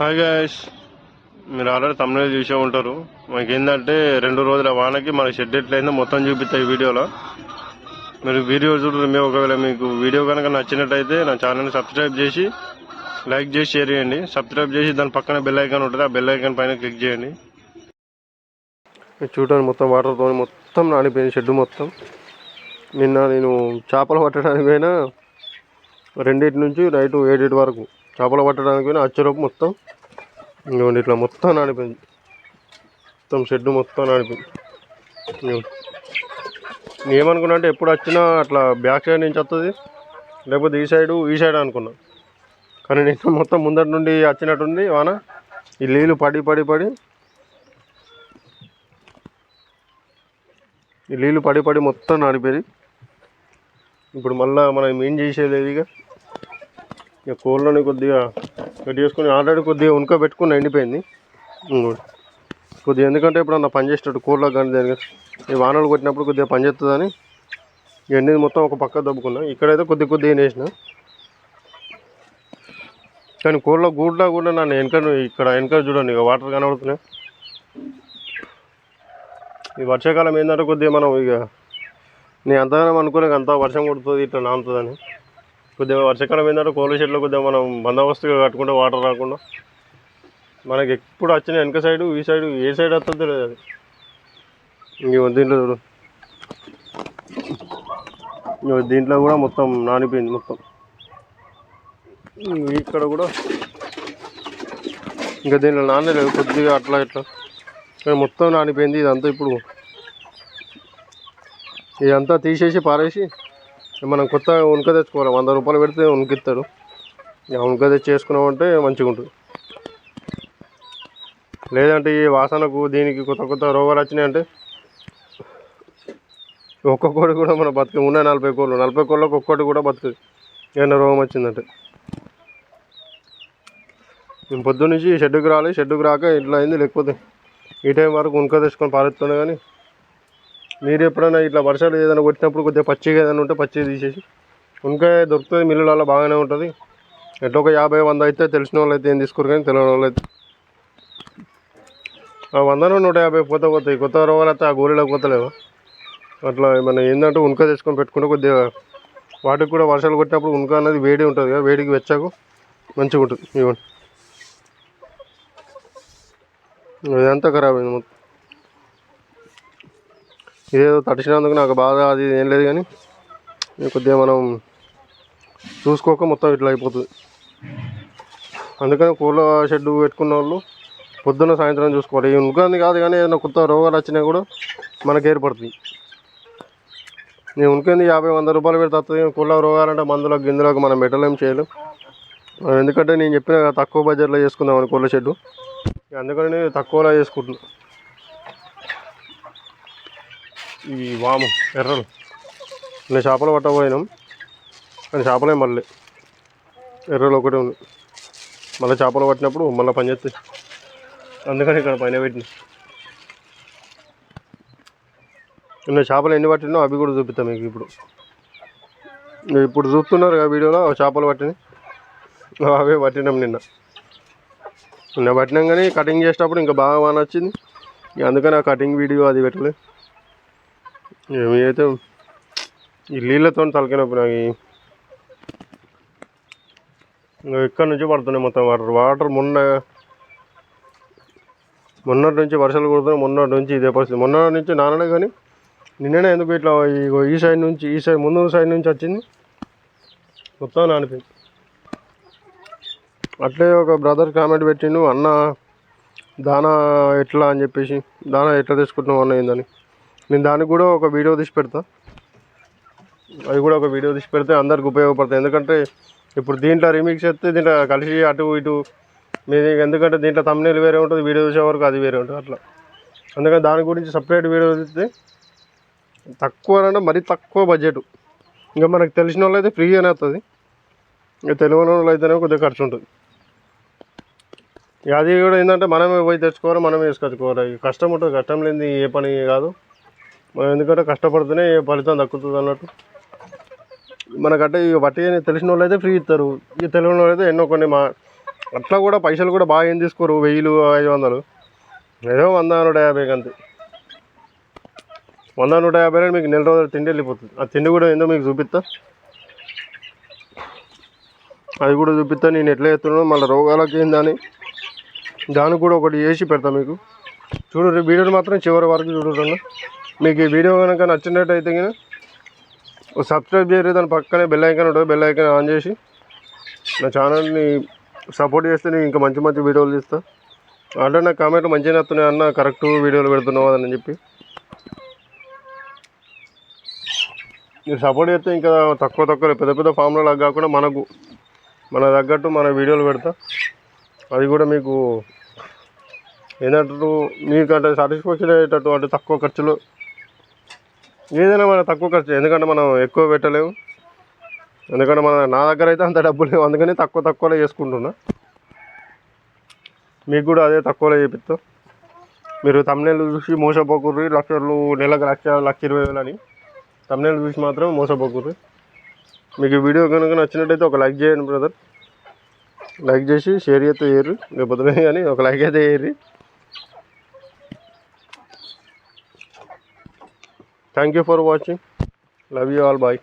Hi guys మీరు already తమిళ చూసే ఉంటారు. మాకేందంటే రెండు రోజుల వానకి మన షెడ్ ఎట్లయిందో మొత్తం చూపిస్తాయి వీడియోలో. మీరు వీడియో చూడరు మేము ఒకవేళ మీకు వీడియో కనుక నచ్చినట్టయితే నా ఛానల్ని సబ్స్క్రైబ్ చేసి లైక్ చేసి షేర్ చేయండి. సబ్స్క్రైబ్ చేసి దాని పక్కన బెల్ ఐకాన్ ఉంటుంది. ఆ బెల్ ఐకాన్ పైన క్లిక్ చేయండి. చూడండి మొత్తం వాటర్తో మొత్తం నానిపోయింది షెడ్ మొత్తం. నిన్న నేను చేపలు పట్టడానికి పోయినా రెండింటి నుంచి నైట్ ఏడింటి వరకు. చేపలు పట్టడానికి పోయినా మొత్తం ఇంకోండి ఇట్లా మొత్తం నానిపోయింది. మొత్తం షెడ్ మొత్తం నానిపోయింది. ఇదిగోండి. ఏమనుకున్నా అంటే ఎప్పుడు వచ్చినా అట్లా బ్యాక్ సైడ్ నుంచి వస్తుంది లేకపోతే ఈ సైడు ఈ సైడ్ అనుకున్నా. కానీ నేను మొత్తం ముందటి నుండి వచ్చినట్టుంది వాన. ఈ నీళ్ళు పడి పడి పడి. ఈ నీళ్ళు పడి పడి మొత్తం నానిపోయింది ఇప్పుడు మళ్ళీ మనం ఏం చేసేది లేదు ఇక ఇక కోళ్ళని కొద్దిగా కట్ చేసుకుని ఆల్రెడీ కొద్దిగా ఉనక పెట్టుకుని ఎండిపోయింది. కొద్దిగా ఎందుకంటే ఇప్పుడు అన్న పని చేసేటట్టు కోళ్ళకి కానీ దానికి ఈ వానలు కొట్టినప్పుడు కొద్దిగా పని చేస్తుందని ఎండింది మొత్తం ఒక పక్క దబ్బుకున్నా. ఇక్కడైతే కొద్ది కొద్దిగా వేసిన కానీ కూరలో గూడ్లా కూడా నన్ను వెనక ఇక్కడ వెనక చూడండి ఇక వాటర్ కనబడుతున్నాయి. ఈ వర్షాకాలం ఏంటంటే కొద్దిగా మనం ఇక నేను అంతగానం అనుకోలేక అంత వర్షం కొడుతుంది ఇట్లా నానుతుందని. కొద్దిగా వర్షాకాలం ఏంటంటే కోళ్ళ చెట్లు కొద్దిగా మనం బందోబస్తుగా కట్టుకుంటే వాటర్ రాకుండా మనకి ఎప్పుడు వచ్చిన వెనక సైడు ఈ సైడు ఏ సైడ్ వస్తుందో తెలియదు అది. ఇంక దీంట్లో చూడు. ఇంక దీంట్లో కూడా మొత్తం నానిపోయింది మొత్తం. ఇక్కడ కూడా ఇంకా దీంట్లో నానలేదు కొద్దిగా అట్లా ఇట్లా. కానీ మొత్తం నానిపోయింది ఇదంతా ఇప్పుడు. ఇదంతా తీసేసి పారేసి మనం కొత్త ఉనక తెచ్చుకోవాలి. వంద రూపాయలు పెడితే ఉనికిస్తాడు ఇక ఉనక తెచ్చి చేసుకున్నామంటే మంచిగా ఉంటుంది. లేదంటే ఈ వాసనకు దీనికి కొత్త కొత్త రోగాలు వచ్చినాయంటే ఒక్క కోడి కూడా మన బతుకు ఉన్నాయి నలభై కోళ్ళు. నలభై కోళ్ళకి ఒక్కటి కూడా బతుకు ఏమైనా రోగం వచ్చిందంటే. మేము పొద్దున్న షెడ్డుకు షెడ్డుకి రాలి. షెడ్డుకి రాక ఇట్లా అయింది. లేకపోతే ఈ టైం వరకు ఉనక తెచ్చుకొని పారేస్తున్నా కానీ మీరు ఎప్పుడైనా ఇట్లా వర్షాలు ఏదైనా కొట్టినప్పుడు కొద్దిగా పచ్చిగా ఏదైనా ఉంటే పచ్చిగా తీసేసి వంకాయ దొరుకుతుంది మిల్లులలో బాగానే ఉంటుంది. ఎట్లా ఒక యాభై వంద అయితే తెలిసిన వాళ్ళు అయితే ఏం తీసుకోరు కానీ తెలియని వాళ్ళు అయితే. ఆ వందను నూట యాభై పోతే పోతాయి. కొత్త రోగాలు అయితే ఆ గోళీలకు పోతలేవు. అట్లా మన ఏంటంటే ఉనక తెచ్చుకొని పెట్టుకుంటే కొద్దిగా వాటికి కూడా వర్షాలు కొట్టినప్పుడు ఉనక అనేది వేడి ఉంటుంది కదా వేడికి వెచ్చాకు మంచిగా ఉంటుంది ఇవ్వండి. ఇదంతా ఖరాబ్ అయింది మొత్తం. ఇదేదో తడిచినందుకు నాకు బాధ అది ఏం లేదు కానీ కొద్దిగా మనం చూసుకోక మొత్తం ఇట్లా అయిపోతుంది. అందుకని కోళ్ళ షెడ్ పెట్టుకున్న వాళ్ళు పొద్దున్న సాయంత్రం చూసుకోవాలి. ఈ కాదు కానీ ఏదైనా కొత్త రోగాలు వచ్చినా కూడా మనకు ఏర్పడుతుంది. నేను ఉనికింది యాభై వంద రూపాయలు పెడితే వస్తుంది కోళ్ళ రోగాలంటే మందులకు గిందులకు మనం పెట్టలేం చేయలేం. ఎందుకంటే నేను చెప్పిన తక్కువ బడ్జెట్లో చేసుకుందామని కోళ్ళ షెడ్డు. అందుకని నేను తక్కువలో చేసుకుంటున్నాను ఈ వాము ఎర్రలు. నేను చేపలు పట్టబోయినాం. కానీ చేపలే మళ్ళీ. ఎర్రలు ఒకటి ఉంది. మళ్ళీ చేపలు పట్టినప్పుడు మళ్ళీ పని చేస్తాయి అందుకని ఇక్కడ పైన పెట్టిన. నిన్న చేపలు ఎన్ని పట్టినో అవి కూడా చూపిస్తాం మీకు ఇప్పుడు. ఇప్పుడు చూస్తున్నారు కదా వీడియోలో చేపలు పట్టిన అవే పట్టినాం నిన్న. నిన్న పట్టినాం కానీ కటింగ్ చేసేటప్పుడు ఇంకా బాగా వాన వచ్చింది. అందుకని ఆ కటింగ్ వీడియో అది పెట్టలేదు. ఏమైతే ఈ నీళ్ళతో తలకినొప్పి నాకు. ఇంకా ఇక్కడ నుంచి పడుతున్నాయి మొత్తం వాటర్. వాటర్ మొన్న మొన్నటి నుంచి వర్షాలు కుడుతున్నాయి మొన్నటి నుంచి ఇదే పరిస్థితి. మొన్న నుంచి నాననే కానీ నిన్ననే ఎందుకు ఇట్లా ఇగో ఈ సైడ్ నుంచి ఈ సైడ్ ముందు సైడ్ నుంచి వచ్చింది. మొత్తం నానిపోయింది. అట్లే ఒక బ్రదర్ కామెంట్ పెట్టిండు అన్న దానా ఎట్లా? అని చెప్పేసి దానా ఎట్లా తీసుకుంటున్నావు? అన్న ఏందని. నేను దానికి కూడా ఒక వీడియో తీసి పెడతా. అది కూడా ఒక వీడియో తీసి పెడితే అందరికి ఉపయోగపడతాయి. ఎందుకంటే ఇప్పుడు దీంట్లో రీమిక్స్ చేస్తే దీంట్లో కలిసి అటు ఇటు మీది ఎందుకంటే దీంట్లో తమ్నేలు వేరే ఉంటుంది వీడియో చూసే వరకు అది వేరే ఉంటుంది అట్లా. అందుకని దాని గురించి సపరేట్ వీడియో తీస్తే తక్కువ అంటే మరీ తక్కువ బడ్జెట్ ఇంకా మనకు తెలిసిన వాళ్ళు అయితే ఫ్రీగానే వస్తుంది. ఇంకా తెలియని వాళ్ళు అయితేనే కొద్దిగా ఖర్చు ఉంటుంది. ఇక అది కూడా ఏంటంటే మనమే పోయి తెచ్చుకోవాలి మనమే వేసుకొచ్చుకోవాలి కష్టం ఉంటుంది కష్టం లేనిది ఏ పని కాదు. మనం ఎందుకంటే కష్టపడితేనే ఫలితం దక్కుతుంది అన్నట్టు. మనకంటే ఇక బట్టి తెలిసిన వాళ్ళు అయితే ఫ్రీ ఇస్తారు. ఇక తెలియని వాళ్ళు అయితే ఎన్నో కొన్ని మా అట్లా కూడా పైసలు కూడా బాగా ఏం తీసుకోరు? వెయ్యిలు ఐదు వందలు. ఏదో వంద నూట యాభైకి అంతే వంద నూట యాభై మీకు నెల రోజులు తిండి వెళ్ళిపోతుంది. ఆ తిండి కూడా ఏందో మీకు చూపిస్తా. అది కూడా చూపిస్తా. నేను ఎట్లా చేస్తున్నానో మళ్ళీ రోగాలకి ఏందని దానికి కూడా ఒకటి చేసి పెడతా మీకు. చూడు వీడియోని మాత్రం చివరి వరకు చూడుతున్నా మీకు ఈ వీడియో కనుక నచ్చినట్టయితే కనుక సబ్స్క్రైబ్ చేయరు దాని పక్కనే బెల్ ఐకాన్ ఉంటుంది బెల్ ఐకాన్ ఆన్ చేసి నా ఛానల్ని సపోర్ట్ చేస్తే నేను ఇంకా మంచి మంచి వీడియోలు తీస్తా. అంటే నా కామెంట్లు మంచిగా వస్తున్నాయి అన్న కరెక్ట్ వీడియోలు పెడుతున్నావు అని చెప్పి. మీరు సపోర్ట్ చేస్తే ఇంకా తక్కువ తక్కువ పెద్ద పెద్ద ఫామ్లో కాకుండా మనకు మన తగ్గట్టు మన వీడియోలు పెడతా. అది కూడా మీకు ఏంటంటారు మీకు అంటే సాటిస్ఫాక్షన్ అయ్యేటట్టు అంటే తక్కువ ఖర్చులో ఏదైనా మన తక్కువ ఖర్చు ఎందుకంటే మనం ఎక్కువ పెట్టలేము. ఎందుకంటే మన నా దగ్గర అయితే అంత డబ్బులు లేవు. అందుకని తక్కువ తక్కువలో చేసుకుంటున్నా. మీకు కూడా అదే తక్కువలో చేపిస్తా. మీరు తమిళనాడు చూసి మోసపోకుర్రి లక్షలు నెలకు లక్ష లక్ష ఇరవై వేలు అని. తమిళ చూసి మాత్రం మోసపోకుర్రి. మీకు వీడియో కనుక నచ్చినట్టయితే ఒక లైక్ చేయండి బ్రదర్. లైక్ చేసి షేర్ చేస్తే చేయరు. లేకపోతే కానీ ఒక లైక్ అయితే చేయరు. thank you for watching. Love you all. Bye.